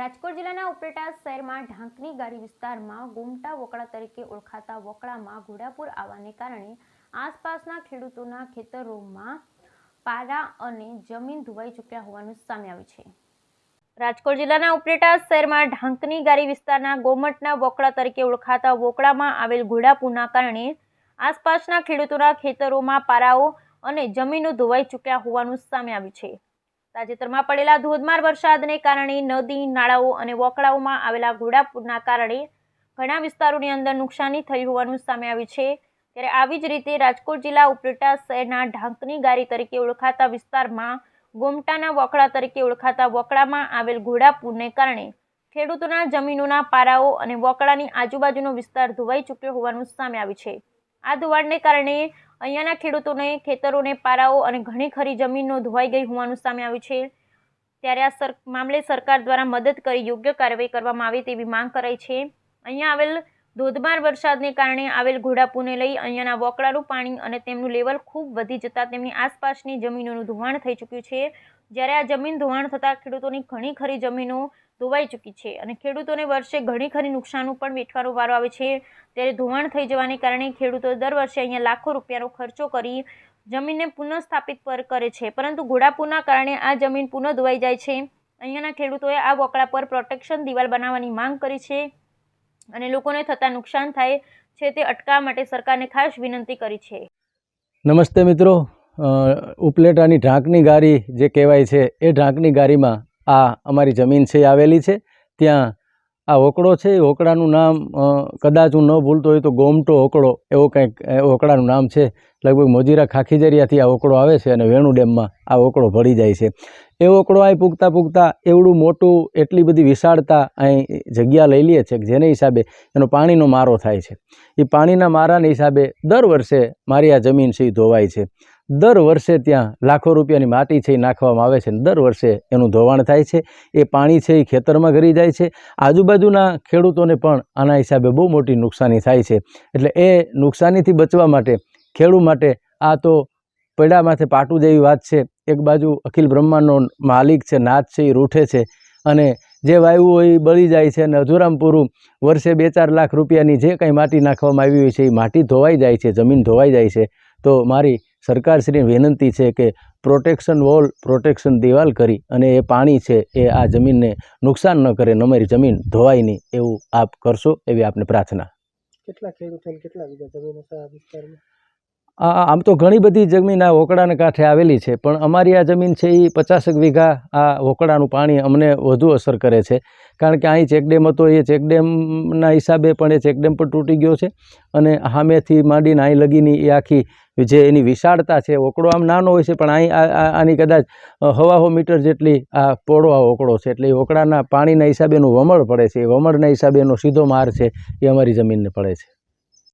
રાજકોટ જિલ્લાના ઉપલેટા શહેરમાં ઢાંકની ગારી વિસ્તારમાં ગુમટા વોકળા તરીકે ઓળખાતા વોકળામાં ઘોડાપુર આવવાને કારણે આસપાસના ખેડૂતોના ખેતરોમાં પારા અને જમીન ધોવાઈ ચૂક્યા હોવાનું સામે આવ્યું છે. રાજકોટ જિલ્લાના ઉપલેટા શહેરમાં ઢાંકની ગારી વિસ્તારના ગોમટના વોકળા તરીકે ઓળખાતા વોકળામાં આવેલ ઘોડાપુરના કારણે આસપાસના ખેડૂતોના ખેતરોમાં પારાઓ અને જમીનો ધોવાઈ ચૂક્યા હોવાનું સામે આવ્યું છે. તાજેતરમાં પડેલા ધોધમાર વરસાદને કારણે નદી, નાળાઓ અને વોકળાઓમાં આવેલા ઘોડાપૂરના કારણે ઘણા વિસ્તારોની અંદર નુકસાની થઈ હોવાનું સામે આવ્યું છે. ત્યારે આવી જ રીતે રાજકોટ જિલ્લા ઉપલેટા શહેરના ઢાંકની ગારી તરીકે ઓળખાતા વિસ્તારમાં ગોમટાના વોકળા તરીકે ઓળખાતા વોકળામાં આવેલ ઘોડાપૂરને કારણે ખેડૂતોના જમીનોના પારાઓ અને વોકળાની આજુબાજુનો વિસ્તાર ધોવાઈ ચૂક્યો હોવાનું સામે આવ્યું છે. આ ધોવાણને કારણે અહીંયાના ખેડૂતોને, ખેતરોને, પારાઓ અને ઘણી ખરી જમીનો ધોવાઈ ગઈ હોવાનું સામે આવ્યું છે. ત્યારે આ સર, મામલે સરકાર દ્વારા મદદ કરી યોગ્ય કાર્યવાહી કરવામાં આવે તેવી માંગ કરાઈ છે. અહીંયા આવેલ ધોધમાર વરસાદને કારણે આવેલ ઘોડાપુને લઈ અહીંયાના વોકળાનું પાણી અને તેમનું લેવલ ખૂબ વધી જતાં તેમની આસપાસની જમીનોનું ધોવાણ થઈ ચૂક્યું છે. જ્યારે આ જમીન ધોવાણ થતાં ખેડૂતોની ઘણી ખરી જમીનો ધોવાઈ ચૂકી છે અને ખેડૂતોને વર્ષે ઘણી ખરી નુકસાનો પણ વેઠવાનો વારો આવે છે. ત્યારે ધોવાણ થઈ જવાને કારણે ખેડૂતો દર વર્ષે અહીંયા લાખો રૂપિયાનો ખર્ચો કરી જમીનને પુનઃસ્થાપિત પર કરે છે. પરંતુ ઘોડાપૂરના કારણે આ જમીન પુનઃ ધોવાઈ જાય છે. અહીંયાના ખેડૂતોએ આ વોકળા પર પ્રોટેક્શન દિવાલ બનાવવાની માંગ કરી છે અને લોકોને થતાં નુકસાન થાય છે તે અટકાવવા માટે સરકારને ખાસ વિનંતી કરી છે. નમસ્તે મિત્રો. ઉપલેટાની ઢાંકની ગારી જે કહેવાય છે એ ઢાંકની ગારીમાં આ અમારી જમીન છે આવેલી છે. ત્યાં આ હોકળો છે, એ હોકળાનું નામ કદાચ હું ન ભૂલતો હોય તો ગોમટો હોકળો એવો કંઈક, એ હોકળાનું નામ છે. લગભગ મોજીરા ખાખીજરિયાથી આ હોકળો આવે છે અને વેણુ ડેમમાં આ હોકળો ભળી જાય છે. એ હોકળો અહીં પૂગતા પૂગતા એવડું મોટું, એટલી બધી વિશાળતા અહીં જગ્યા લઈ લે છે જેને હિસાબે એનો પાણીનો મારો થાય છે. એ પાણીના મારાને હિસાબે દર વર્ષે મારી આ જમીન છે ધોવાય છે. દર વર્ષે ત્યાં લાખો રૂપિયાની માટી છે એ નાખવામાં આવે છે દર વર્ષે એનું ધોવાણ થાય છે, એ પાણી છે એ ખેતરમાં ઘરી જાય છે. આજુબાજુના ખેડૂતોને પણ આના હિસાબે બહુ મોટી નુકસાની થાય છે. એટલે એ નુકસાનીથી બચવા માટે, ખેડૂત માટે આ તો પૈડા માથે પાટું જેવી વાત છે. એક બાજુ અખિલ બ્રહ્માંડનો માલિક છે, નાથ છે, એ રૂઠે છે અને જે વાયુ હોય એ બળી જાય છે અને અધૂરામ પૂરું વર્ષે બે ચાર લાખ રૂપિયાની જે કંઈ માટી નાખવામાં આવી હોય છે એ માટી ધોવાઈ જાય છે, જમીન ધોવાઈ જાય છે. તો મારી સરકારશ્રીને વિનંતી છે કે પ્રોટેક્શન વોલ, પ્રોટેક્શન દિવાલ કરી અને એ પાણી છે એ આ જમીનને નુકસાન ન કરે અમારી જમીન ધોવાય નહીં એવું આપ કરશો એવી આપને પ્રાર્થના. કેટલા ખેડૂતો કેટલા વીઘા જમીન આમ તો ઘણી બધી જમીન આ વોકડાના કાંઠે આવેલી છે, પણ અમારી આ જમીન છે એ પચાસેક વીઘા આ વોકડાનું પાણી અમને વધુ અસર કરે છે. કારણ કે અહીં ચેકડેમ હતો, એ ચેકડેમના હિસાબે પણ એ ચેકડેમ પણ તૂટી ગયો છે અને સામેથી માંડીને અહીં લગીની એ આખી જે એની વિશાળતા છે ઓકડો આમ નાનો હોય છે, પણ અહીં આની કદાચ હવાહો મીટર જેટલી આ પોળો આ ઓકડો છે, એટલે એ ઓકડાના પાણીના હિસાબે એનું વમળ પડે છે, એ વમળના હિસાબે એનો સીધો માર છે, એ અમારી જમીનને પડે છે.